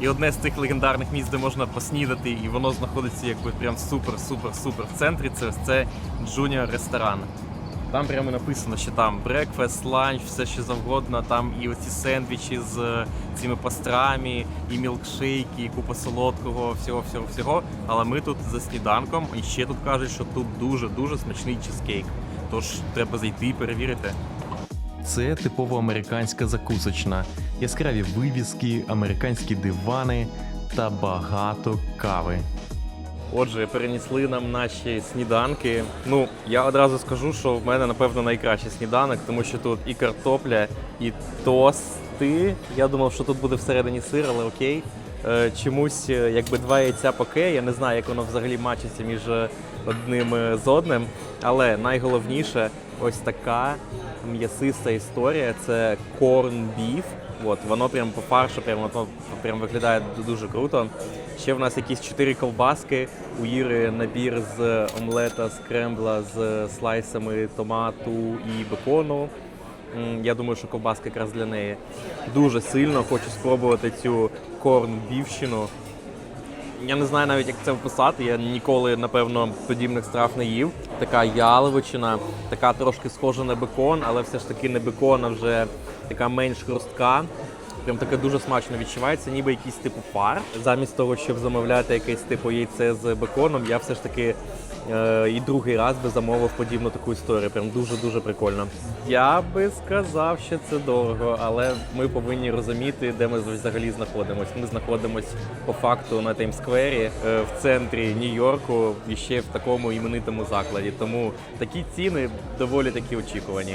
І одне з цих легендарних місць, де можна поснідати, і воно знаходиться якби прям супер-супер-супер в центрі. Це це Junior ресторан. Там прямо написано, що там брекфест, ланч, все що завгодно. Там і оці сендвічі з е, цими пастрамі, і мілкшейки, і купа солодкого, всього, всього, всього. Але ми тут за сніданком, і ще тут кажуть, що тут дуже дуже смачний чизкейк. Тож треба зайти і перевірити. Це типово американська закусочна, яскраві вивіски, американські дивани та багато кави. Отже, перенесли нам наші сніданки. Ну, я одразу скажу, що в мене, напевно, найкращий сніданок, тому що тут і картопля, і тости. Я думав, що тут буде всередині сир, але окей. Е, Чомусь, е, якби два яйця поке, я не знаю, як воно взагалі мачиться між е, одним з одним. Але найголовніше, ось така м'ясиста історія це корн біф. От, воно прям по фаршу, прям, воно прям виглядає дуже круто. Ще в нас якісь чотири ковбаски. У Іри набір з омлета, з крембла, з слайсами томату і бекону. Я думаю, що ковбаска якраз для неї. Дуже сильно хочу спробувати цю корн-бівщину. Я не знаю навіть, як це вписати. Я ніколи, напевно, подібних страв не їв. Така яловичина, така трошки схожа на бекон, але все ж таки не бекон, а вже така менш хрустка. Прям таке дуже смачно відчувається, ніби якийсь типу фар. Замість того, щоб замовляти якесь типу яйце з беконом, я все ж таки е, і другий раз би замовив подібну таку історію. Прям дуже-дуже прикольно. Я би сказав, що це дорого, але ми повинні розуміти, де ми взагалі знаходимося. Ми знаходимося по факту на Таймсквері е, в центрі Нью-Йорку і ще в такому іменитому закладі. Тому такі ціни доволі таки очікувані.